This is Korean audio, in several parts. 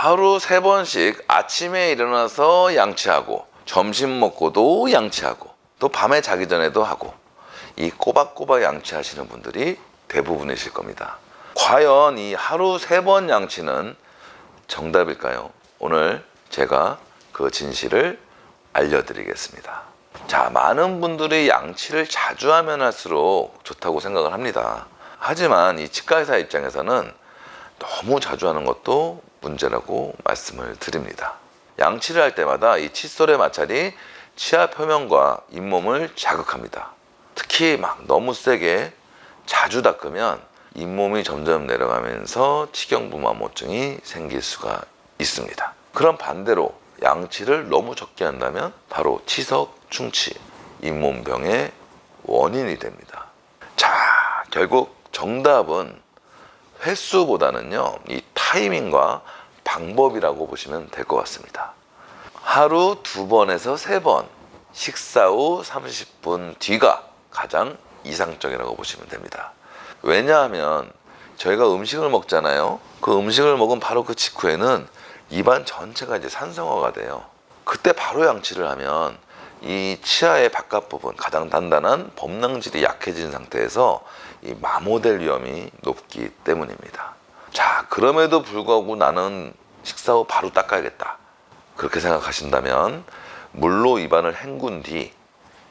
하루 세 번씩 아침에 일어나서 양치하고 점심 먹고도 양치하고 또 밤에 자기 전에도 하고 이 꼬박꼬박 양치하시는 분들이 대부분이실 겁니다. 과연 이 하루 세 번 양치는 정답일까요? 오늘 제가 그 진실을 알려드리겠습니다. 자, 많은 분들이 양치를 자주 하면 할수록 좋다고 생각을 합니다. 하지만 이 치과의사 입장에서는 너무 자주 하는 것도 문제라고 말씀을 드립니다. 양치를 할 때마다 이 칫솔의 마찰이 치아 표면과 잇몸을 자극합니다. 특히 막 너무 세게 자주 닦으면 잇몸이 점점 내려가면서 치경부마모증이 생길 수가 있습니다. 그럼 반대로 양치를 너무 적게 한다면 바로 치석, 충치, 잇몸병의 원인이 됩니다. 자, 결국 정답은 횟수보다는요, 이 타이밍과 방법이라고 보시면 될 것 같습니다. 하루 두 번에서 세 번, 식사 후 30분 뒤가 가장 이상적이라고 보시면 됩니다. 왜냐하면 저희가 음식을 먹잖아요. 그 음식을 먹은 바로 그 직후에는 입안 전체가 이제 산성화가 돼요. 그때 바로 양치를 하면 이 치아의 바깥 부분 가장 단단한 범랑질이 약해진 상태에서 이 마모될 위험이 높기 때문입니다. 자, 그럼에도 불구하고 나는 식사 후 바로 닦아야겠다. 그렇게 생각하신다면 물로 입안을 헹군 뒤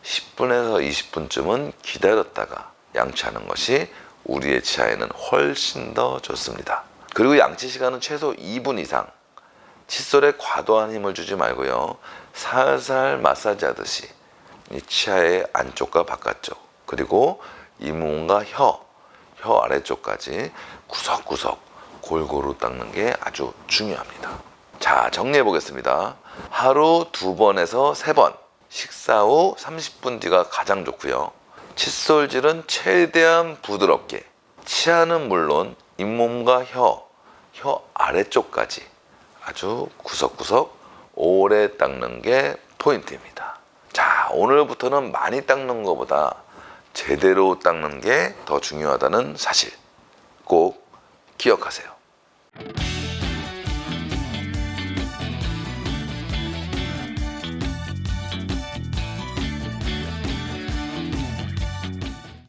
10분에서 20분쯤은 기다렸다가 양치하는 것이 우리의 치아에는 훨씬 더 좋습니다. 그리고 양치 시간은 최소 2분 이상. 칫솔에 과도한 힘을 주지 말고요. 살살 마사지 하듯이 이 치아의 안쪽과 바깥쪽 그리고 잇몸과 혀, 혀 아래쪽까지 구석구석 골고루 닦는 게 아주 중요합니다. 자, 정리해 보겠습니다. 하루 두 번에서 세 번, 식사 후 30분 뒤가 가장 좋고요. 칫솔질은 최대한 부드럽게, 치아는 물론 잇몸과 혀, 혀 아래쪽까지 아주 구석구석 오래 닦는 게 포인트입니다. 자, 오늘부터는 많이 닦는 것보다 제대로 닦는 게 더 중요하다는 사실 꼭 기억하세요. thank you